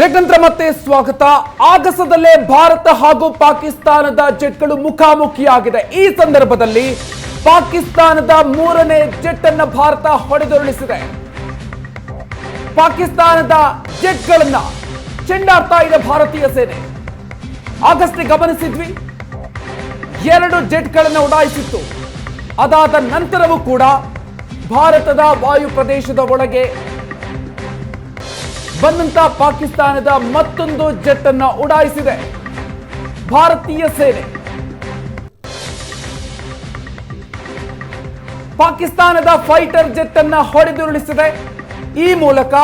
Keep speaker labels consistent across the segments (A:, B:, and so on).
A: ನಂತರ ಮತ್ತೆ ಸ್ವಾಗತ. ಆಗಸದಲ್ಲೇ ಭಾರತ ಹಾಗೂ ಪಾಕಿಸ್ತಾನದ ಜೆಟ್ಗಳು ಮುಖಾಮುಖಿಯಾಗಿದೆ. ಈ ಸಂದರ್ಭದಲ್ಲಿ ಪಾಕಿಸ್ತಾನದ ಮೂರನೇ ಜೆಟ್ ಅನ್ನ ಭಾರತ ಹೊಡೆದುರುಳಿಸಿದೆ. ಪಾಕಿಸ್ತಾನದ ಜೆಟ್ಗಳನ್ನ ಚೆಂಡಾಡ್ತಾ ಇದೆ ಭಾರತೀಯ ಸೇನೆ. ಆಗಸ್ಟ್ ಗಮನಿಸಿದ್ವಿ. ಎರಡು ಜೆಟ್ಗಳನ್ನ ಉಡಾಯಿಸಿತ್ತು. ಅದಾದ ನಂತರವೂ ಕೂಡ ಭಾರತದ ವಾಯು ಪ್ರದೇಶದ ಒಳಗೆ ಬಂದಂತ ಪಾಕಿಸ್ತಾನದ ಮತ್ತೊಂದು ಜೆಟ್ ಅನ್ನ ಉಡಾಯಿಸಿದೆ. ಭಾರತೀಯ ಸೇನೆ. ಪಾಕಿಸ್ತಾನದ ಫೈಟರ್ ಜೆಟ್ ಅನ್ನ ಹೊಡೆದುರುಳಿಸಿದೆ. ಈ ಮೂಲಕ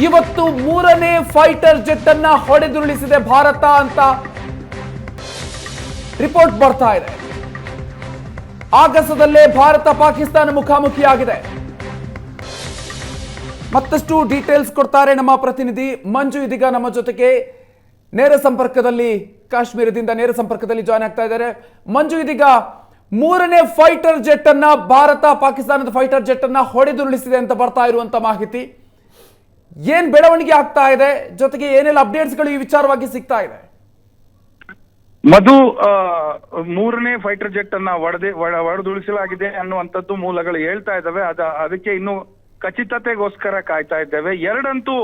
A: ಇವತ್ತು ಮೂರನೇ ಫೈಟರ್ ಜೆಟ್ ಅನ್ನ ಹೊಡೆದುರುಳಿಸಿದೆ ಭಾರತ ಅಂತ ರಿಪೋರ್ಟ್ ಬರ್ತಾ ಇದೆ. ಆಗಸದಲ್ಲೇ ಭಾರತ ಪಾಕಿಸ್ತಾನ ಮುಖಾಮುಖಿಯಾಗಿದೆ. ಮತ್ತಷ್ಟು ಡೀಟೇಲ್ಸ್ ಕೊಡ್ತಾರೆ ನಮ್ಮ ಪ್ರತಿನಿಧಿ ಮಂಜು ಇದೀಗ ನಮ್ಮ ಜೊತೆಗೆ ನೇರ ಸಂಪರ್ಕದಲ್ಲಿ, ಕಾಶ್ಮೀರದಿಂದ ನೇರ ಸಂಪರ್ಕದಲ್ಲಿ ಜಾಯ್ನ್ ಆಗ್ತಾ ಇದ್ದಾರೆ. ಮಂಜು ಇದೀಗ ಮೂರನೇ ಫೈಟರ್ ಜೆಟ್ ಅನ್ನ ಭಾರತ, ಪಾಕಿಸ್ತಾನದ ಫೈಟರ್ ಜೆಟ್ ಅನ್ನ ಹೊಡೆದುರುಳಿಸಿದೆ ಅಂತ ಬರ್ತಾ ಇರುವಂತ ಮಾಹಿತಿ. ಏನ್ ಬೆಳವಣಿಗೆ ಆಗ್ತಾ ಇದೆ? ಜೊತೆಗೆ ಏನೆಲ್ಲ ಅಪ್ಡೇಟ್ಸ್ಗಳು ಈ ವಿಚಾರವಾಗಿ ಸಿಗ್ತಾ ಇದೆ?
B: ಮಧು ಮೂರನೇ ಫೈಟರ್ ಜೆಟ್ ಅನ್ನ ಒಡೆದೆ ಒಡೆದುಳಿಸಲಾಗಿದೆ ಅನ್ನುವಂಥದ್ದು ಮೂಲಗಳು ಹೇಳ್ತಾ ಇದ್ದಾವೆ. ಅದ, ಅದಕ್ಕೆ ಇನ್ನು ಖಚಿತತೆಗೋಸ್ಕರ ಕಾಯ್ತಾ ಇದ್ದೇವೆ. ಎರಡಂತೂ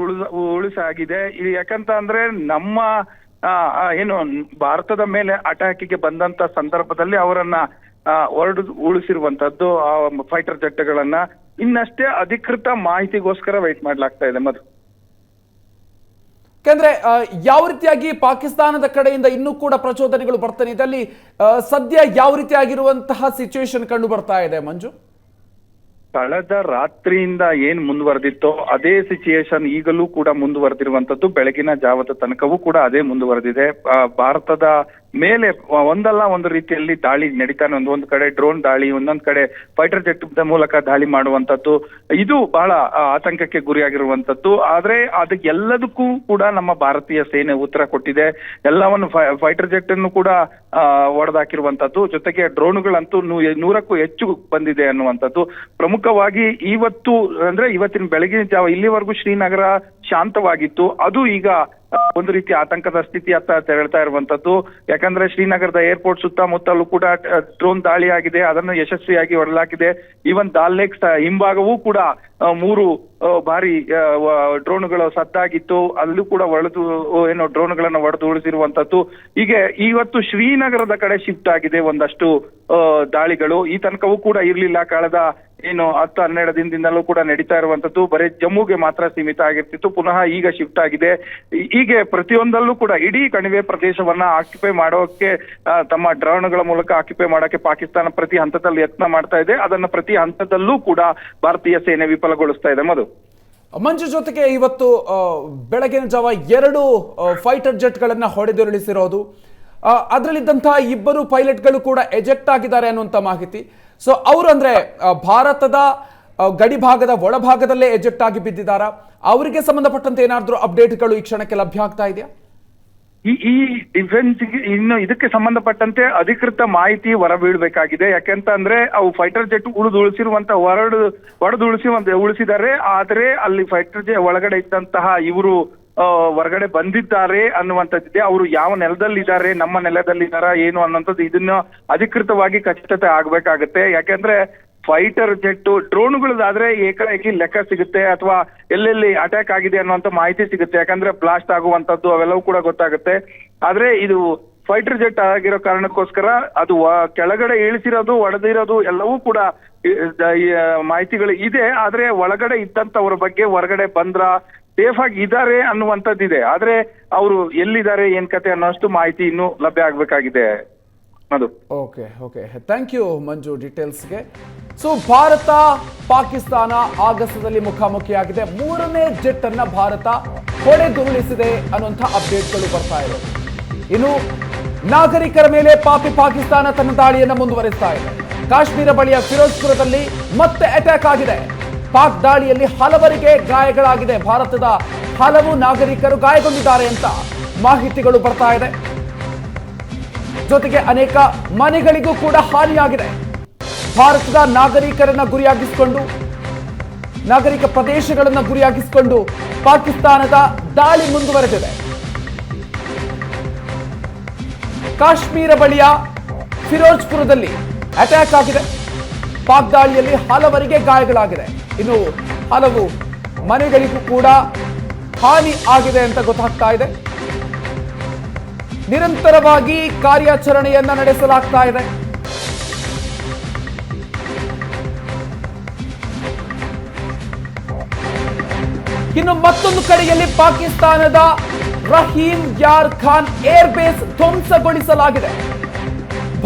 B: ಉಳಿಸ ಉಳಿಸಾಗಿದೆ ಇಲ್ಲಿ ಯಾಕಂತ ಅಂದ್ರೆ ನಮ್ಮ ಏನು, ಭಾರತದ ಮೇಲೆ ಅಟ್ಯಾಕಿಗೆ ಬಂದಂತ ಸಂದರ್ಭದಲ್ಲಿ ಅವರನ್ನ ಹೊರಡು ಉಳಿಸಿರುವಂತದ್ದು, ಆ, ಫೈಟರ್ ಜೆಟ್ಗಳನ್ನ ಇನ್ನಷ್ಟೇ ಅಧಿಕೃತ ಮಾಹಿತಿಗೋಸ್ಕರ ವೈಟ್ ಮಾಡ್ಲಾಗ್ತಾ ಇದೆ ಮದು
A: ಯಾಕೆಂದ್ರೆ ಯಾವ ರೀತಿಯಾಗಿ ಪಾಕಿಸ್ತಾನದ ಕಡೆಯಿಂದ ಇನ್ನೂ ಕೂಡ ಪ್ರಚೋದನೆಗಳು ಬರ್ತಾನೆ ಇದರಲ್ಲಿ ಸದ್ಯ ಯಾವ ರೀತಿಯಾಗಿರುವಂತಹ ಸಿಚುವೇಶನ್ ಕಂಡು ಬರ್ತಾ ಇದೆ, ಮಂಜು?
B: ಕಳೆದ ರಾತ್ರಿಯಿಂದ ಏನ್ ಮುಂದುವರೆದಿತ್ತೋ ಅದೇ ಸಿಚುಯೇಷನ್ ಈಗಲೂ ಕೂಡ ಮುಂದುವರೆದಿರುವಂತದ್ದು, ಬೆಳಗಿನ ಜಾವದ ತನಕವೂ ಕೂಡ ಅದೇ ಮುಂದುವರೆದಿದೆ. ಭಾರತದ ಮೇಲೆ ಒಂದಲ್ಲ ಒಂದು ರೀತಿಯಲ್ಲಿ ದಾಳಿ ನಡೀತಾನೆ. ಒಂದು ಕಡೆ ಡ್ರೋನ್ ದಾಳಿ, ಒಂದೊಂದು ಕಡೆ ಫೈಟರ್ ಜೆಟ್ ಮೂಲಕ ದಾಳಿ ಮಾಡುವಂತದ್ದು ಇದು ಬಹಳ ಆತಂಕಕ್ಕೆ ಗುರಿಯಾಗಿರುವಂತದ್ದು ಆದ್ರೆ ಅದಕ್ಕೆಲ್ಲದಕ್ಕೂ ಕೂಡ ನಮ್ಮ ಭಾರತೀಯ ಸೇನೆ ಉತ್ತರ ಕೊಟ್ಟಿದೆ. ಎಲ್ಲವನ್ನು ಫೈಟರ್ ಜೆಟ್ ಅನ್ನು ಕೂಡ ಒಡೆದಾಕಿರುವಂತದ್ದು ಜೊತೆಗೆ ಡ್ರೋನ್ಗಳಂತೂ ನೂರಕ್ಕೂ ಹೆಚ್ಚು ಬಂದಿದೆ ಅನ್ನುವಂಥದ್ದು. ಪ್ರಮುಖವಾಗಿ ಇವತ್ತು ಅಂದ್ರೆ ಇವತ್ತಿನ ಬೆಳಗಿನ ಜಾವ ಇಲ್ಲಿವರೆಗೂ ಶ್ರೀನಗರ ಶಾಂತವಾಗಿತ್ತು. ಅದು ಈಗ ಒಂದು ರೀತಿ ಆತಂಕದ ಸ್ಥಿತಿ ಅತ್ತ ತೆರಳ್ತಾ ಇರುವಂತದ್ದು. ಯಾಕಂದ್ರೆ ಶ್ರೀನಗರದ ಏರ್ಪೋರ್ಟ್ ಸುತ್ತಮುತ್ತಲೂ ಕೂಡ ಡ್ರೋನ್ ದಾಳಿ ಆಗಿದೆ ಅದನ್ನು ಯಶಸ್ವಿಯಾಗಿ ಹೊರಲಾಗಿದೆ. ಈವನ್ ದಾಲ್ ಲೇಕ್ ಹಿಂಭಾಗವೂ ಕೂಡ ಮೂರು ಬಾರಿ ಡ್ರೋನ್ಗಳು ಸದ್ದಾಗಿತ್ತು. ಅಲ್ಲೂ ಕೂಡ ಒಡೆದು ಏನು ಡ್ರೋನ್ಗಳನ್ನು ಒಡೆದು ಉಳಿಸಿರುವಂತದ್ದು ಹೀಗೆ ಇವತ್ತು ಶ್ರೀನಗರದ ಕಡೆ ಶಿಫ್ಟ್ ಆಗಿದೆ ಒಂದಷ್ಟು ದಾಳಿಗಳು. ಈ ತನಕವೂ ಕೂಡ ಇರಲಿಲ್ಲ. ಕಳೆದ ಏನು ಹತ್ತು ಹನ್ನೆರಡು ದಿನದಿಂದಲೂ ಕೂಡ ನಡೀತಾ ಇರುವಂತದ್ದು, ಬರೀ ಜಮ್ಮುಗೆ ಮಾತ್ರ ಸೀಮಿತ ಆಗಿರ್ತಿತ್ತು. ಪುನಃ ಈಗ ಶಿಫ್ಟ್ ಆಗಿದೆ. ಹೀಗೆ ಪ್ರತಿಯೊಂದಲ್ಲೂ ಕೂಡ ಇಡೀ ಕಣಿವೆ ಪ್ರದೇಶವನ್ನ ಆಕ್ಯುಪೈ ಮಾಡೋಕೆ ತಮ್ಮ ಡ್ರೋನ್ಗಳ ಮೂಲಕ ಆಕ್ಯುಪೈ ಮಾಡೋಕೆ ಪಾಕಿಸ್ತಾನ ಪ್ರತಿ ಹಂತದಲ್ಲಿ ಯತ್ನ ಮಾಡ್ತಾ ಇದೆ. ಅದನ್ನ ಪ್ರತಿ ಹಂತದಲ್ಲೂ ಕೂಡ ಭಾರತೀಯ ಸೇನೆ ವಿಫಲಗೊಳಿಸ್ತಾ ಇದೆ. ಮಧು.
A: ಮಂಜು ಜೊತೆಗೆ ಇವತ್ತು ಬೆಳಗಿನ ಜಾವ ಎರಡು ಫೈಟರ್ ಜೆಟ್ಗಳನ್ನ ಹೊಡೆದುರುಳಿಸಿರೋದು. ಅದರಲ್ಲಿದ್ದಂತಹ ಇಬ್ಬರು ಪೈಲಟ್ಗಳು ಕೂಡ ಎಜೆಕ್ಟ್ ಆಗಿದ್ದಾರೆ ಅನ್ನುವಂಥ ಮಾಹಿತಿ. ಸೊ ಅವರು ಅಂದ್ರೆ ಭಾರತದ ಗಡಿಭಾಗದ ಗಡಿ ಭಾಗದ ಒಳಭಾಗದಲ್ಲೇ ಎಜೆಕ್ಟ್ ಆಗಿ ಬಿದ್ದಿದ್ದಾರಾ. ಅವರಿಗೆ ಸಂಬಂಧಪಟ್ಟಂತೆ ಏನಾದರೂ ಅಪ್ಡೇಟ್ಗಳು ಈ ಕ್ಷಣಕ್ಕೆ ಲಭ್ಯ ಆಗ್ತಾ ಇದೆಯಾ?
B: ಈ ಈ ಡಿಫೆನ್ಸ್ ಇನ್ನು ಇದಕ್ಕೆ ಸಂಬಂಧಪಟ್ಟಂತೆ ಅಧಿಕೃತ ಮಾಹಿತಿ ಹೊರಬೀಳ್ಬೇಕಾಗಿದೆ. ಯಾಕೆಂತ ಅಂದ್ರೆ, ಅವು ಫೈಟರ್ ಜೆಟ್ ಉಳಿದು ಉಳಿಸಿರುವಂತ ಹೊರಡು ಹೊಡೆದು ಒಂದು ಉಳಿಸಿದ್ದಾರೆ. ಆದರೆ, ಅಲ್ಲಿ ಫೈಟರ್ ಜೆ ಒಳಗಡೆ ಇದ್ದಂತಹ ಇವರು ಹೊರಗಡೆ ಬಂದಿದ್ದಾರೆ ಅನ್ನುವಂಥದ್ದಿದೆ ಅವರು ಯಾವ ನೆಲದಲ್ಲಿದ್ದಾರೆ, ನಮ್ಮ ನೆಲದಲ್ಲಿದ್ದಾರಾ, ಏನು ಅನ್ನೋಂಥದ್ದು ಇದನ್ನ ಅಧಿಕೃತವಾಗಿ ಖಚಿತತೆ ಆಗ್ಬೇಕಾಗತ್ತೆ. ಯಾಕೆಂದ್ರೆ ಫೈಟರ್ ಜೆಟ್ ಡ್ರೋನ್ಗಳದಾದ್ರೆ ಏಕಾಏಕಿ ಲೆಕ್ಕ ಸಿಗುತ್ತೆ ಅಥವಾ ಎಲ್ಲೆಲ್ಲಿ ಅಟ್ಯಾಕ್ ಆಗಿದೆ ಅನ್ನುವಂಥ ಮಾಹಿತಿ ಸಿಗುತ್ತೆ. ಯಾಕಂದ್ರೆ ಬ್ಲಾಸ್ಟ್ ಆಗುವಂಥದ್ದು ಅವೆಲ್ಲವೂ ಕೂಡ ಗೊತ್ತಾಗುತ್ತೆ. ಆದ್ರೆ ಇದು ಫೈಟರ್ ಜೆಟ್ ಆಗಿರೋ ಕಾರಣಕ್ಕೋಸ್ಕರ ಅದು ಕೆಳಗಡೆ ಇಳಿಸಿರೋದು, ಒಡೆದಿರೋದು ಎಲ್ಲವೂ ಕೂಡ ಮಾಹಿತಿಗಳು ಇದೆ. ಆದ್ರೆ ಒಳಗಡೆ ಇದ್ದಂತವ್ರ ಬಗ್ಗೆ ಹೊರಗಡೆ ಬಂದ್ರ ಸೇಫ್ ಆಗಿ ಇದ್ದಾರೆ ಅನ್ನುವಂಥದ್ದಿದೆ. ಆದ್ರೆ ಅವರು ಎಲ್ಲಿದ್ದಾರೆ, ಏನ್ ಕತೆ ಅನ್ನೋಷ್ಟು ಮಾಹಿತಿ ಇನ್ನೂ ಲಭ್ಯ ಆಗ್ಬೇಕಾಗಿದೆ. ಅದು
A: okay okay. Thank you Manju ಡೀಟೇಲ್ಸ್ಗೆ so Bharat, Pakistan ಆಗಸದಲ್ಲಿ ಮುಖಾಮುಖಿಯಾಗಿದೆ. ಮೂರನೇ ಜೆಟ್ ಅನ್ನ ಭಾರತ ಹೊಡೆದುರುಳಿಸಿದೆ ಅನ್ನುವಂಥ ಅಪ್ಡೇಟ್ಗಳು ಬರ್ತಾ ಇದೆ. ಇನ್ನು ನಾಗರಿಕರ ಮೇಲೆ ಪಾಪಿ ಪಾಕಿಸ್ತಾನ ತನ್ನ ದಾಳಿಯನ್ನು ಮುಂದುವರಿಸ್ತಾ ಇದೆ. ಕಾಶ್ಮೀರ ಬಳಿಯ ಫಿರೋಜ್ಪುರದಲ್ಲಿ ಮತ್ತೆ ಅಟ್ಯಾಕ್ ಆಗಿದೆ. ಪಾಕ್ ದಾಳಿಯಲ್ಲಿ ಹಲವರಿಗೆ ಗಾಯಗಳಾಗಿದೆ. ಭಾರತದ ಹಲವು ನಾಗರಿಕರು ಗಾಯಗೊಂಡಿದ್ದಾರೆ ಅಂತ ಮಾಹಿತಿಗಳು ಬರ್ತಾ ಇದೆ. ಜೊತೆಗೆ ಅನೇಕ ಮನೆಗಳಿಗೂ ಕೂಡ ಹಾನಿಯಾಗಿದೆ. ಭಾರತದ ನಾಗರಿಕರನ್ನ ಗುರಿಯಾಗಿಸಿಕೊಂಡು, ನಾಗರಿಕ ಪ್ರದೇಶಗಳನ್ನು ಗುರಿಯಾಗಿಸಿಕೊಂಡು ಪಾಕಿಸ್ತಾನದ ದಾಳಿ ಮುಂದುವರೆದಿದೆ. ಕಾಶ್ಮೀರ ಬಳಿಯ ಫಿರೋಜ್ಪುರದಲ್ಲಿ ಅಟ್ಯಾಕ್ ಆಗಿದೆ. ಪಾಕ್ ದಾಳಿಯಲ್ಲಿ ಹಲವರಿಗೆ ಗಾಯಗಳಾಗಿದೆ. ಇನ್ನು ಹಲವು ಮನೆಗಳಿಗೂ ಕೂಡ ಹಾನಿ ಆಗಿದೆ ಅಂತ ಗೊತ್ತಾಗ್ತಾ ಇದೆ. ನಿರಂತರವಾಗಿ ಕಾರ್ಯಾಚರಣೆಯನ್ನ ನಡೆಸಲಾಗ್ತಾ ಇದೆ. ಇನ್ನು ಮತ್ತೊಂದು ಕಡೆಯಲ್ಲಿ ಪಾಕಿಸ್ತಾನದ ರಹೀಂ ಯಾರ್ ಖಾನ್ ಏರ್ ಬೇಸ್ ಧ್ವಂಸಗೊಳಿಸಲಾಗಿದೆ.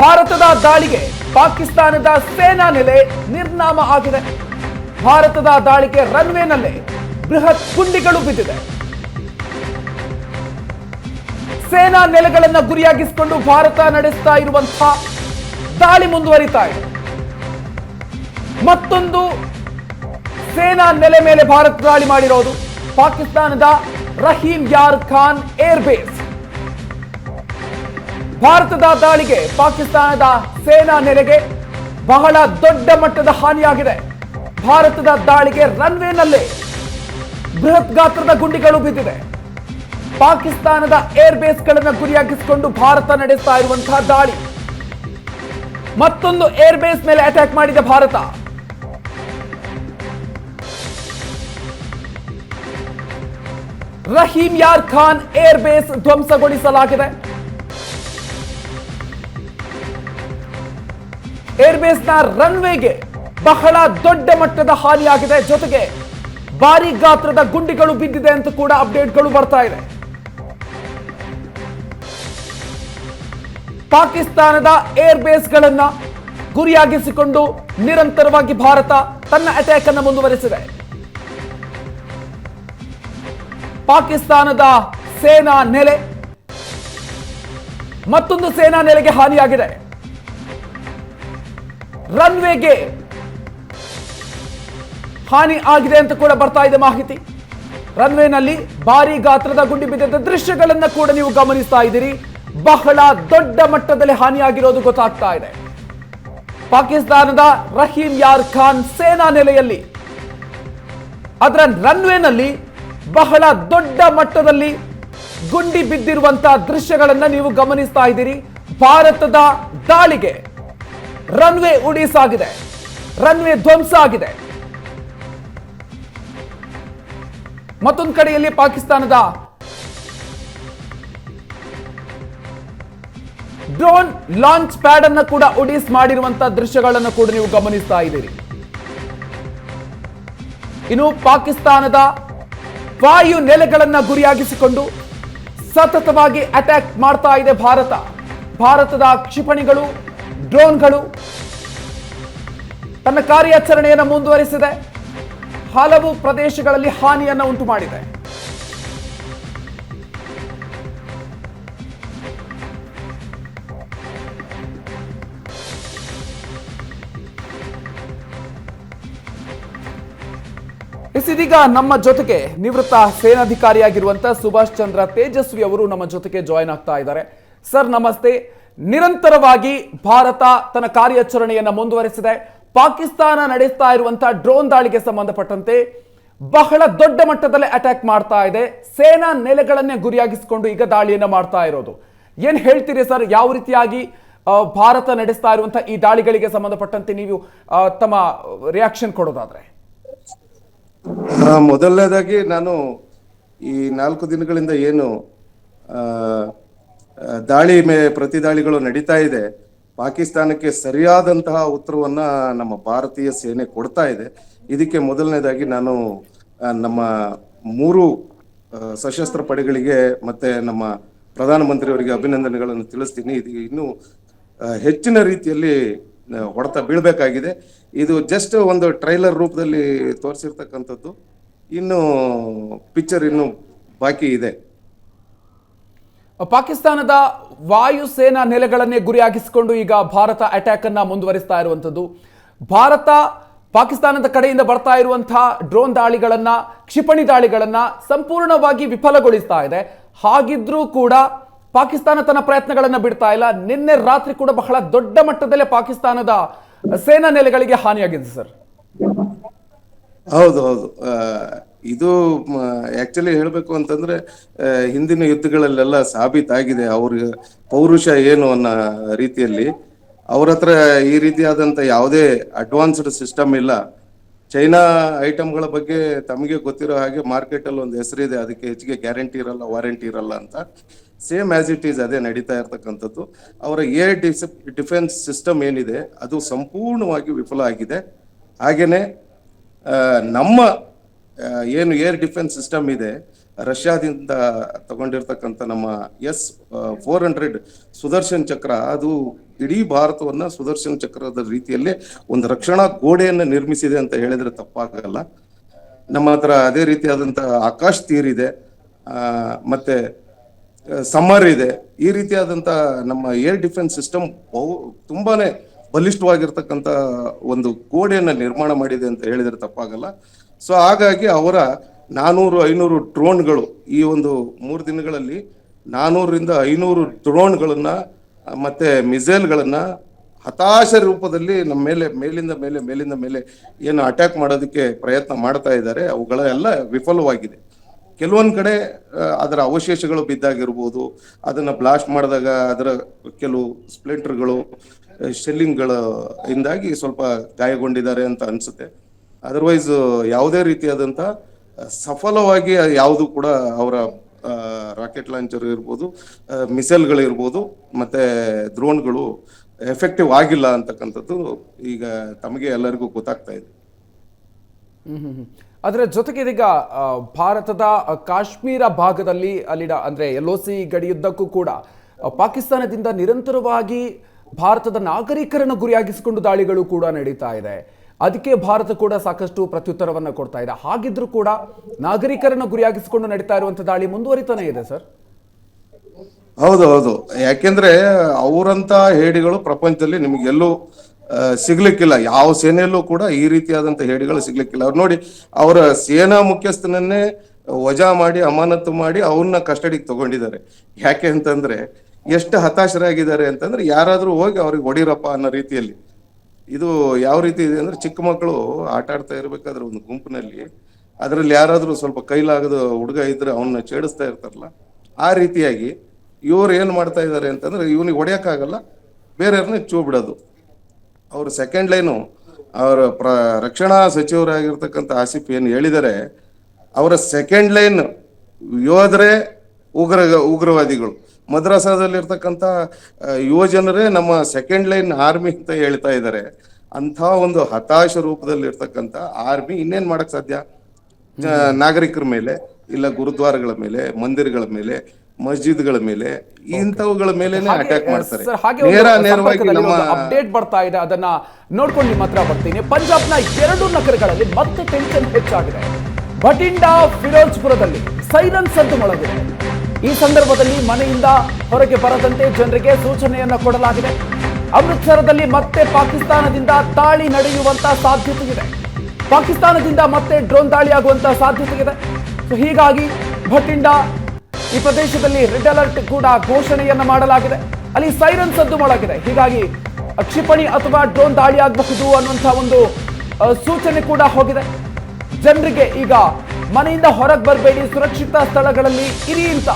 A: ಭಾರತದ ದಾಳಿಗೆ ಪಾಕಿಸ್ತಾನದ ಸೇನಾ ನೆಲೆ ನಿರ್ನಾಮ ಆಗಿದೆ. ಭಾರತದ ದಾಳಿಗೆ ರನ್ವೇನಲ್ಲೇ ಬೃಹತ್ ಗುಂಡಿಗಳು ಬಿದ್ದಿದೆ. ಸೇನಾ ನೆಲೆಗಳನ್ನ ಗುರಿಯಾಗಿಸಿಕೊಂಡು ಭಾರತ ನಡೆಸ್ತಾ ಇರುವಂತಹ ದಾಳಿ ಮುಂದುವರಿತಾ ಇದೆ. ಮತ್ತೊಂದು ಸೇನಾ ನೆಲೆ ಮೇಲೆ ಭಾರತ ದಾಳಿ ಮಾಡಿರೋದು ಪಾಕಿಸ್ತಾನದ ರಹೀಂ ಯಾರ್ ಖಾನ್ ಏರ್ ಬೇಸ್. ಭಾರತದ ದಾಳಿಗೆ ಪಾಕಿಸ್ತಾನದ ಸೇನಾ ನೆಲೆಗೆ ಬಹಳ ದೊಡ್ಡ ಮಟ್ಟದ ಹಾನಿಯಾಗಿದೆ. ಭಾರತದ ದಾಳಿಗೆ ರನ್ವೇನಲ್ಲಿ ಬೃಹತ್ ಗಾತ್ರದ ಗುಂಡಿಗಳು ಬಿದ್ದಿದೆ ಪಾಕಿಸ್ತಾನದ ಏರ್ ಬೇಸ್ಗಳನ್ನು ಗುರಿಯಾಗಿಸಿಕೊಂಡು ಭಾರತ ನಡೆಸ್ತಾ ಇರುವಂತಹ ದಾಳಿ. ಮತ್ತೊಂದು ಏರ್ ಬೇಸ್ ಮೇಲೆ ಅಟ್ಯಾಕ್ ಮಾಡಿದೆ ಭಾರತ. ರಹೀಮ್ ಯಾರ್ ಖಾನ್ ಏರ್ ಬೇಸ್ ಧ್ವಂಸಗೊಳಿಸಲಾಗಿದೆ. ಏರ್ನ ರನ್ವೇಗೆ ಬಹಳ ದೊಡ್ಡ ಮಟ್ಟದ ಹಾನಿಯಾಗಿದೆ. ಜೊತೆಗೆ ಭಾರಿ ಗಾತ್ರದ ಗುಂಡಿಗಳು ಬಿದ್ದಿದೆ ಅಂತ ಕೂಡ ಅಪ್ಡೇಟ್ಗಳು ಬರ್ತಾ ಇದೆ. ಪಾಕಿಸ್ತಾನದ ಏರ್ ಬೇಸ್ಗಳನ್ನ ಗುರಿಯಾಗಿಸಿಕೊಂಡು ನಿರಂತರವಾಗಿ ಭಾರತ ತನ್ನ ಅಟ್ಯಾಕ್ ಅನ್ನು ಮುಂದುವರೆಸಿದೆ. ಪಾಕಿಸ್ತಾನದ ಸೇನಾ ನೆಲೆ ಮತ್ತೊಂದು ಸೇನಾ ನೆಲೆಗೆ ಹಾನಿಯಾಗಿದೆ. ರನ್ವೇಗೆ ಹಾನಿ ಆಗಿದೆ ಅಂತ ಕೂಡ ಬರ್ತಾ ಇದೆ ಮಾಹಿತಿ. ರನ್ವೇನಲ್ಲಿ ಭಾರಿ ಗಾತ್ರದ ಗುಂಡಿ ಬಿದ್ದಿದ್ದ ದೃಶ್ಯಗಳನ್ನ ಕೂಡ ನೀವು ಗಮನಿಸ್ತಾ ಇದ್ದೀರಿ. ಬಹಳ ದೊಡ್ಡ ಮಟ್ಟದಲ್ಲಿ ಹಾನಿಯಾಗಿರೋದು ಗೊತ್ತಾಗ್ತಾ ಇದೆ. ಪಾಕಿಸ್ತಾನದ ರಹೀಂ ಯಾರ್ ಖಾನ್ ಸೇನಾ ನೆಲೆಯಲ್ಲಿ ಅದರ ರನ್ವೇನಲ್ಲಿ ಬಹಳ ದೊಡ್ಡ ಮಟ್ಟದಲ್ಲಿ ಗುಂಡಿ ಬಿದ್ದಿರುವಂತಹ ದೃಶ್ಯಗಳನ್ನ ನೀವು ಗಮನಿಸ್ತಾ ಇದ್ದೀರಿ. ಭಾರತದ ದಾಳಿಗೆ ರನ್ವೇ ರನ್ ರನ್ವೇ ಧ್ವಂಸ ಆಗಿದೆ. ಮತ್ತೊಂದು ಕಡೆಯಲ್ಲಿ ಪಾಕಿಸ್ತಾನದ ಡ್ರೋನ್ ಲಾಂಚ್ ಪ್ಯಾಡ್ ಅನ್ನು ಕೂಡ ಉಡೀಸ್ ಮಾಡಿರುವಂತಹ ದೃಶ್ಯಗಳನ್ನು ಕೂಡ ನೀವು ಗಮನಿಸ್ತಾ ಇದ್ದೀರಿ. ಇನ್ನು ಪಾಕಿಸ್ತಾನದ ವಾಯು ನೆಲೆಗಳನ್ನ ಗುರಿಯಾಗಿಸಿಕೊಂಡು ಸತತವಾಗಿ ಅಟ್ಯಾಕ್ ಮಾಡ್ತಾ ಇದೆ ಭಾರತ. ಭಾರತದ ಕ್ಷಿಪಣಿಗಳು ಡ್ರೋನ್ಗಳು ತನ್ನ ಕಾರ್ಯಾಚರಣೆಯನ್ನು ಮುಂದುವರಿಸಿದೆ. ಹಲವು ಪ್ರದೇಶಗಳಲ್ಲಿ ಹಾನಿಯನ್ನು ಉಂಟು ಮಾಡಿದೆ ಇದೀಗ ನಮ್ಮ ಜೊತೆಗೆ ನಿವೃತ್ತ ಸೇನಾಧಿಕಾರಿಯಾಗಿರುವಂತಹ ಸುಭಾಷ್ ಚಂದ್ರ ತೇಜಸ್ವಿ ಅವರು ನಮ್ಮ ಜೊತೆಗೆ ಜಾಯಿನ್ ಆಗ್ತಾ ಇದ್ದಾರೆ. ಸರ್, ನಮಸ್ತೆ. ನಿರಂತರವಾಗಿ ಭಾರತ ತನ್ನ ಕಾರ್ಯಾಚರಣೆಯನ್ನು ಮುಂದುವರೆಸಿದೆ. ಪಾಕಿಸ್ತಾನ ನಡೆಸ್ತಾ ಇರುವಂತಹ ಡ್ರೋನ್ ದಾಳಿಗೆ ಸಂಬಂಧಪಟ್ಟಂತೆ ಬಹಳ ದೊಡ್ಡ ಮಟ್ಟದಲ್ಲಿ ಅಟ್ಯಾಕ್ ಮಾಡ್ತಾ ಇದೆ. ಸೇನಾ ನೆಲೆಗಳನ್ನೇ ಗುರಿಯಾಗಿಸಿಕೊಂಡು ಈಗ ದಾಳಿಯನ್ನು ಮಾಡ್ತಾ ಇರೋದು. ಏನ್ ಹೇಳ್ತೀರಿ ಸರ್, ಯಾವ ರೀತಿಯಾಗಿ ಭಾರತ ನಡೆಸ್ತಾ ಇರುವಂತಹ ಈ ದಾಳಿಗಳಿಗೆ ಸಂಬಂಧಪಟ್ಟಂತೆ ನೀವು ತಮ್ಮ ರಿಯಾಕ್ಷನ್ ಕೊಡೋದಾದ್ರೆ?
C: ಮೊದಲನೇದಾಗಿ ನಾನು ಈ ನಾಲ್ಕು ದಿನಗಳಿಂದ ಏನು ದಾಳಿ ಮೇ ಪ್ರತಿ ದಾಳಿಗಳು ನಡೀತಾ ಇದೆ. ಪಾಕಿಸ್ತಾನಕ್ಕೆ ಸರಿಯಾದಂತಹ ಉತ್ತರವನ್ನ ನಮ್ಮ ಭಾರತೀಯ ಸೇನೆ ಕೊಡ್ತಾ ಇದೆ. ಇದಕ್ಕೆ ಮೊದಲನೇದಾಗಿ ನಾನು ನಮ್ಮ ಮೂರು ಸಶಸ್ತ್ರ ಪಡೆಗಳಿಗೆ ಮತ್ತೆ ನಮ್ಮ ಪ್ರಧಾನಮಂತ್ರಿಯವರಿಗೆ ಅಭಿನಂದನೆಗಳನ್ನು ತಿಳಿಸ್ತೀನಿ. ಇದು ಇನ್ನೂ ಹೆಚ್ಚಿನ ರೀತಿಯಲ್ಲಿ ಹೊಡೆತ ಬೀಳ್ಬೇಕಾಗಿದೆ. ಇದು ಜಸ್ಟ್ ಒಂದು ಟ್ರೈಲರ್ ರೂಪದಲ್ಲಿ ತೋರಿಸಿರ್ತಕ್ಕಂಥದ್ದು. ಇನ್ನು ಪಿಕ್ಚರ್ ಇನ್ನು ಬಾಕಿ ಇದೆ.
A: ಪಾಕಿಸ್ತಾನದ ವಾಯುಸೇನಾ ನೆಲೆಗಳನ್ನೇ ಗುರಿಯಾಗಿಸಿಕೊಂಡು ಈಗ ಭಾರತ ಅಟ್ಯಾಕ್ ಅನ್ನ ಮುಂದುವರಿಸ್ತಾ ಇರುವಂತದ್ದು ಭಾರತ ಪಾಕಿಸ್ತಾನದ ಕಡೆಯಿಂದ ಬರ್ತಾ ಇರುವಂತಹ ಡ್ರೋನ್ ದಾಳಿಗಳನ್ನ, ಕ್ಷಿಪಣಿ ದಾಳಿಗಳನ್ನ ಸಂಪೂರ್ಣವಾಗಿ ವಿಫಲಗೊಳಿಸ್ತಾ ಇದೆ. ಹಾಗಿದ್ರೂ ಕೂಡ ಪಾಕಿಸ್ತಾನ ತನ್ನ ಪ್ರಯತ್ನಗಳನ್ನ ಬಿಡ್ತಾ ಇಲ್ಲ. ನಿನ್ನೆ ರಾತ್ರಿ ಕೂಡ ಬಹಳ ದೊಡ್ಡ ಮಟ್ಟದಲ್ಲೇ ಪಾಕಿಸ್ತಾನದ ಸೇನಾ ನೆಲೆಗಳಿಗೆ ಹಾನಿಯಾಗಿದೆ ಸರ್.
C: ಹೌದು ಹೌದು. ಇದು ಆಕ್ಚುಲಿ ಹೇಳಬೇಕು ಅಂತಂದ್ರೆ ಹಿಂದಿನ ಯುದ್ಧಗಳಲ್ಲೆಲ್ಲ ಸಾಬೀತಾಗಿದೆ ಅವ್ರ ಪೌರುಷ ಏನು ಅನ್ನೋ ರೀತಿಯಲ್ಲಿ. ಅವ್ರ ಹತ್ರ ಈ ರೀತಿಯಾದಂಥ ಯಾವುದೇ ಅಡ್ವಾನ್ಸ್ಡ್ ಸಿಸ್ಟಮ್ ಇಲ್ಲ. ಚೈನಾ ಐಟಮ್ಗಳ ಬಗ್ಗೆ ತಮಗೆ ಗೊತ್ತಿರೋ ಹಾಗೆ ಮಾರ್ಕೆಟಲ್ಲಿ ಒಂದು ಹೆಸರಿದೆ ಅದಕ್ಕೆ ಹೆಚ್ಚಿಗೆ ಗ್ಯಾರಂಟಿ ಇರಲ್ಲ ವಾರಂಟಿ ಇರಲ್ಲ ಅಂತ. ಸೇಮ್ ಆಸ್ ಇಟ್ ಈಸ್ ಅದೇ ನಡೀತಾ ಇರ್ತಕ್ಕಂಥದ್ದು. ಅವರ ಏರ್ ಡಿಸ್ ಡಿಫೆನ್ಸ್ ಸಿಸ್ಟಮ್ ಏನಿದೆ, ಅದು ಸಂಪೂರ್ಣವಾಗಿ ವಿಫಲ ಆಗಿದೆ. ಹಾಗೆಯೇ ನಮ್ಮ ಏನು ಏರ್ ಡಿಫೆನ್ಸ್ ಸಿಸ್ಟಮ್ ಇದೆ, ರಷ್ಯಾದಿಂದ ತಗೊಂಡಿರ್ತಕ್ಕಂಥ ನಮ್ಮ ಎಸ್ ಫೋರ್ ಹಂಡ್ರೆಡ್ ಸುದರ್ಶನ್ ಚಕ್ರ, ಅದು ಇಡೀ ಭಾರತವನ್ನ ಸುದರ್ಶನ್ ಚಕ್ರದ ರೀತಿಯಲ್ಲಿ ಒಂದು ರಕ್ಷಣಾ ಗೋಡೆಯನ್ನು ನಿರ್ಮಿಸಿದೆ ಅಂತ ಹೇಳಿದ್ರೆ ತಪ್ಪಾಗಲ್ಲ. ನಮ್ಮ ಹತ್ರ ಅದೇ ರೀತಿಯಾದಂಥ ಆಕಾಶ್ ತೀರ್ ಇದೆ ಮತ್ತೆ ಸಮ್ಮರ್ ಇದೆ. ಈ ರೀತಿಯಾದಂಥ ನಮ್ಮ ಏರ್ ಡಿಫೆನ್ಸ್ ಸಿಸ್ಟಮ್ ಬಹು, ತುಂಬಾನೇ ಬಲಿಷ್ಠವಾಗಿರ್ತಕ್ಕಂಥ ಒಂದು ಗೋಡೆಯನ್ನು ನಿರ್ಮಾಣ ಮಾಡಿದೆ ಅಂತ ಹೇಳಿದರೆ ತಪ್ಪಾಗಲ್ಲ. ಸೊ ಹಾಗಾಗಿ ಅವರ ನಾನೂರು, ಐನೂರು ಡ್ರೋನ್ಗಳು ಈ ಒಂದು ಮೂರು ದಿನಗಳಲ್ಲಿ ನಾನೂರರಿಂದ ಐನೂರು ಡ್ರೋನ್ಗಳನ್ನು, ಮತ್ತು ಮಿಸೈಲ್ಗಳನ್ನು ಹತಾಶ ರೂಪದಲ್ಲಿ ನಮ್ಮ ಮೇಲೆ, ಮೇಲಿಂದ ಮೇಲೆ ಮೇಲಿಂದ ಮೇಲೆ ಏನು ಅಟ್ಯಾಕ್ ಮಾಡೋದಕ್ಕೆ ಪ್ರಯತ್ನ ಮಾಡ್ತಾ ಇದ್ದಾರೆ. ಅವುಗಳೆಲ್ಲ ವಿಫಲವಾಗಿದೆ. ಕೆಲವೊಂದು ಕಡೆ ಅದರ ಅವಶೇಷಗಳು ಬಿದ್ದಾಗಿರ್ಬೋದು. ಅದನ್ನು ಬ್ಲಾಸ್ಟ್ ಮಾಡಿದಾಗ ಅದರ ಕೆಲವು ಸ್ಪ್ಲಿಂಟರ್ಗಳು ಶೆಲ್ಲಿಂಗ್ಗಳ ಇಂದಾಗಿ ಸ್ವಲ್ಪ ಗಾಯಗೊಂಡಿದ್ದಾರೆ ಅಂತ ಅನ್ಸುತ್ತೆ ಅದರ್ವೈಸ್ ಯಾವುದೇ ರೀತಿಯಾದಂಥ ಸಫಲವಾಗಿ ಯಾವುದು ಕೂಡ ಅವರ ರಾಕೆಟ್ ಲಾಂಚರ್ ಇರ್ಬೋದು ಮಿಸೈಲ್ಗಳಿರ್ಬೋದು ಮತ್ತೆ ಡ್ರೋನ್ಗಳು ಎಫೆಕ್ಟಿವ್ ಆಗಿಲ್ಲ ಅಂತಕ್ಕಂಥದ್ದು ಈಗ ತಮಗೆ ಎಲ್ಲರಿಗೂ ಗೊತ್ತಾಗ್ತಾ ಇದೆ.
A: ಅದರ ಜೊತೆಗೆ ಇದೀಗ ಭಾರತದ ಕಾಶ್ಮೀರ ಭಾಗದಲ್ಲಿ ಅಲ್ಲಿಡ ಅಂದ್ರೆ ಎಲ್ ಸಿ ಗಡಿಯುದ್ದಕ್ಕೂ ಕೂಡ ಪಾಕಿಸ್ತಾನದಿಂದ ನಿರಂತರವಾಗಿ ಭಾರತದ ನಾಗರಿಕರನ್ನು ಗುರಿಯಾಗಿಸಿಕೊಂಡು ದಾಳಿಗಳು ಕೂಡ ನಡೀತಾ ಇದೆ. ಅದಕ್ಕೆ ಭಾರತ ಕೂಡ ಸಾಕಷ್ಟು ಪ್ರತ್ಯುತ್ತರವನ್ನು ಕೊಡ್ತಾ ಇದೆ. ಹಾಗಿದ್ರೂ ಕೂಡ ನಾಗರಿಕರನ್ನು ಗುರಿಯಾಗಿಸಿಕೊಂಡು ನಡೀತಾ ಇರುವಂತಹ ದಾಳಿ ಮುಂದುವರಿತಾನೆ ಇದೆ ಸರ್?
C: ಹೌದು ಹೌದು. ಯಾಕೆಂದ್ರೆ ಅವರಂತ ಹೇಡಿಗಳು ಪ್ರಪಂಚದಲ್ಲಿ ನಿಮ್ಗೆ ಎಲ್ಲೂ ಆ, ಸಿಗ್ಲಿಕ್ಕಿಲ್ಲ. ಯಾವ ಸೇನೆಯಲ್ಲೂ ಕೂಡ ಈ ರೀತಿಯಾದಂತ ಹೇಡಿಗಳು ಸಿಗ್ಲಿಕ್ಕಿಲ್ಲ. ಅವ್ರು ನೋಡಿ ಅವರ ಸೇನಾ ಮುಖ್ಯಸ್ಥನನ್ನೇ ವಜಾ ಮಾಡಿ ಅಮಾನತು ಮಾಡಿ ಅವನ್ನ ಕಸ್ಟಡಿಗೆ ತಗೊಂಡಿದ್ದಾರೆ. ಯಾಕೆ ಅಂತಂದ್ರೆ ಎಷ್ಟು ಹತಾಶರಾಗಿದ್ದಾರೆ ಅಂತಂದ್ರೆ ಯಾರಾದರೂ ಹೋಗಿ ಅವ್ರಿಗೆ ಹೊಡಿರಪ್ಪ ಅನ್ನೋ ರೀತಿಯಲ್ಲಿ. ಇದು ಯಾವ ರೀತಿ ಇದೆ ಅಂದ್ರೆ ಚಿಕ್ಕ ಮಕ್ಕಳು ಆಟ ಆಡ್ತಾ ಇರ್ಬೇಕಾದ್ರೆ ಒಂದು ಗುಂಪಿನಲ್ಲಿ, ಅದರಲ್ಲಿ ಯಾರಾದರೂ ಸ್ವಲ್ಪ ಕೈಲಾಗದ ಹುಡುಗ ಇದ್ರೆ ಅವನ್ನ ಚೇಡಿಸ್ತಾ ಇರ್ತಾರಲ್ಲ, ಆ ರೀತಿಯಾಗಿ ಇವ್ರು ಏನು ಮಾಡ್ತಾ ಇದ್ದಾರೆ ಅಂತಂದ್ರೆ ಇವನಿಗೆ ಹೊಡೆಯೋಕ್ಕಾಗಲ್ಲ ಬೇರೆಯವ್ರನ್ನ ಚೂ ಬಿಡೋದು ಅವರು ಸೆಕೆಂಡ್ ಲೈನು ಅವರ ಪ್ರ ರಕ್ಷಣಾ ಸಚಿವರಾಗಿರ್ತಕ್ಕಂಥ ಆಸಿಫ್ ಏನು ಹೇಳಿದರೆ, ಅವರ ಸೆಕೆಂಡ್ ಲೈನ್ ಯೋಧರೇ ಉಗ್ರ ಉಗ್ರವಾದಿಗಳು. ಮದ್ರಾಸದಲ್ಲಿರ್ತಕ್ಕಂಥ ಇರತಕ್ಕಂತ ಯುವ ಜನರೇ ನಮ್ಮ ಸೆಕೆಂಡ್ ಲೈನ್ ಆರ್ಮಿ ಅಂತ ಹೇಳ್ತಾ ಇದ್ದಾರೆ. ಅಂಥ ಒಂದು ಹತಾಶ ರೂಪದಲ್ಲಿ ರೂಪದಲ್ಲಿರ್ತಕ್ಕಂಥ ಆರ್ಮಿ ಇನ್ನೇನ್ ಮಾಡಕ್ ಸಾಧ್ಯ? ನಾಗರಿಕರ ಮೇಲೆ ಇಲ್ಲ ಗುರುದ್ವಾರಗಳ ಮೇಲೆ ಮಂದಿರಗಳ ಮೇಲೆ ಮಸ್ಜಿದ್ಗಳ ಮೇಲೆ ಇಂಥವುಗಳ ಮೇಲೆ ಅಟ್ಯಾಕ್ ಮಾಡ್ತಾರೆ. ನೇರ ನೇರವಾಗಿ ನಮ್ಮ
A: ಅಪ್ಡೇಟ್ ಬರ್ತಾ ಇದೆ ಅದನ್ನ ನೋಡ್ಕೊಂಡು ನಿಮ್ಮ ಹತ್ರ ಬರ್ತೀನಿ. ಪಂಜಾಬ್ನ ಎರಡು ನಗರಗಳಲ್ಲಿ ಮತ್ತೆ ಟೆನ್ಷನ್ ಹೆಚ್ಚಾಗಿದೆ. ಭಟಿಂಡಾ ಫಿರೋಜ್ಪುರದಲ್ಲಿ ಸೈಲೆನ್ಸ್ ಅಂತ ಮೊಳಗಿದೆ. ಈ ಸಂದರ್ಭದಲ್ಲಿ ಮನೆಯಿಂದ ಹೊರಗೆ ಬರದಂತೆ ಜನರಿಗೆ ಸೂಚನೆಯನ್ನು ಕೊಡಲಾಗಿದೆ. ಅಮೃತ್ಸರದಲ್ಲಿ ಮತ್ತೆ ಪಾಕಿಸ್ತಾನದಿಂದ ದಾಳಿ ನಡೆಯುವಂತ ಸಾಧ್ಯತೆ ಇದೆ ಪಾಕಿಸ್ತಾನದಿಂದ ಮತ್ತೆ ಡ್ರೋನ್ ದಾಳಿ ಆಗುವಂತ ಸಾಧ್ಯತೆ ಇದೆ ಸೊ ಹೀಗಾಗಿ ಭಟಿಂಡಾ ಈ ಪ್ರದೇಶದಲ್ಲಿ ರೆಡ್ ಅಲರ್ಟ್ ಕೂಡ ಘೋಷಣೆಯನ್ನು ಮಾಡಲಾಗಿದೆ. ಅಲ್ಲಿ ಸೈರನ್ ಸದ್ದು ಮಾಡಲಾಗಿದೆ. ಹೀಗಾಗಿ ಕ್ಷಿಪಣಿ ಅಥವಾ ಡ್ರೋನ್ ದಾಳಿ ಆಗಬಹುದು ಅನ್ನುವಂಥ ಒಂದು ಸೂಚನೆ ಕೂಡ ಹೋಗಿದೆ. ಜನರಿಗೆ ಈಗ ಮನೆಯಿಂದ ಹೊರಗೆ ಬರಬೇಡಿ, ಸುರಕ್ಷಿತ ಸ್ಥಳಗಳಲ್ಲಿ ಇರಿ ಅಂತ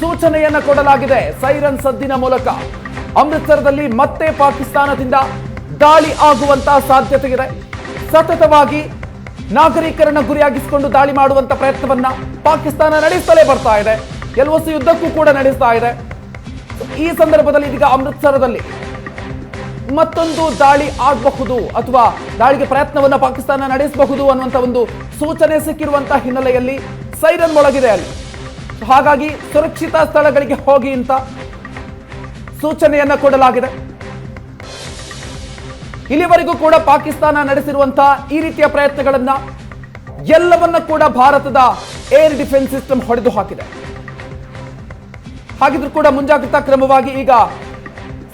A: ಸೂಚನೆಯನ್ನ ಕೊಡಲಾಗಿದೆ ಸೈರನ್ ಸದ್ದಿನ ಮೂಲಕ. ಅಮೃತಸರದಲ್ಲಿ ಮತ್ತೆ ಪಾಕಿಸ್ತಾನದಿಂದ ದಾಳಿ ಆಗುವಂತ ಸಾಧ್ಯತೆ ಇದೆ ಸತತವಾಗಿ ನಾಗರಿಕರನ್ನ ಗುರಿಯಾಗಿಸಿಕೊಂಡು ದಾಳಿ ಮಾಡುವಂತ ಪ್ರಯತ್ನವನ್ನ ಪಾಕಿಸ್ತಾನ ನಡೆಸ್ತಲೇ ಬರ್ತಾ ಇದೆ. ಎಲ್ಒಸಿ ಯುದ್ಧಕ್ಕೂ ಕೂಡ ನಡೆಸ್ತಾ ಇದೆ. ಈ ಸಂದರ್ಭದಲ್ಲಿ ಇದೀಗ ಅಮೃತ್ಸರದಲ್ಲಿ ಮತ್ತೊಂದು ದಾಳಿ ಆಗಬಹುದು ಅಥವಾ ದಾಳಿಗೆ ಪ್ರಯತ್ನವನ್ನು ಪಾಕಿಸ್ತಾನ ನಡೆಸಬಹುದು ಅನ್ನುವಂತ ಒಂದು ಸೂಚನೆ ಸಿಕ್ಕಿರುವಂತಹ ಹಿನ್ನೆಲೆಯಲ್ಲಿ ಸೈರನ್ ಒಳಗಿದೆ ಅಲ್ಲಿ. ಹಾಗಾಗಿ ಸುರಕ್ಷಿತ ಸ್ಥಳಗಳಿಗೆ ಹೋಗಿ ಅಂತ ಸೂಚನೆಯನ್ನ ಕೊಡಲಾಗಿದೆ. ಇಲ್ಲಿವರೆಗೂ ಕೂಡ ಪಾಕಿಸ್ತಾನ ನಡೆಸಿರುವಂತಹ ಈ ರೀತಿಯ ಪ್ರಯತ್ನಗಳನ್ನ ಎಲ್ಲವನ್ನ ಕೂಡ ಭಾರತದ ಏರ್ ಡಿಫೆನ್ಸ್ ಸಿಸ್ಟಮ್ ಹೊಡೆದು ಹಾಕಿದೆ. ಹಾಗಿದ್ರೂ ಕೂಡ ಮುಂಜಾಗ್ರತಾ ಕ್ರಮವಾಗಿ ಈಗ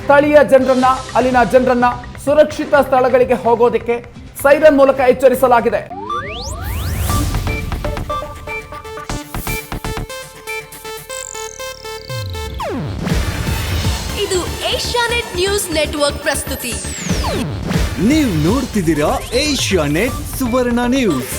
A: ಸ್ಥಳೀಯ ಜನರನ್ನ ಅಲ್ಲಿನ ಜನರನ್ನ ಸುರಕ್ಷಿತ ಸ್ಥಳಗಳಿಗೆ ಹೋಗೋದಕ್ಕೆ ಸೈರನ್ ಮೂಲಕ ಎಚ್ಚರಿಸಲಾಗಿದೆ.
D: ಇದು ಏಷ್ಯಾನೆಟ್ ನ್ಯೂಸ್ ನೆಟ್ವರ್ಕ್ ಪ್ರಸ್ತುತಿ.
E: ನೀವು ನೋಡ್ತಿದ್ದೀರಾ ಏಷ್ಯಾ ನೆಟ್ ಸುವರ್ಣ ನ್ಯೂಸ್.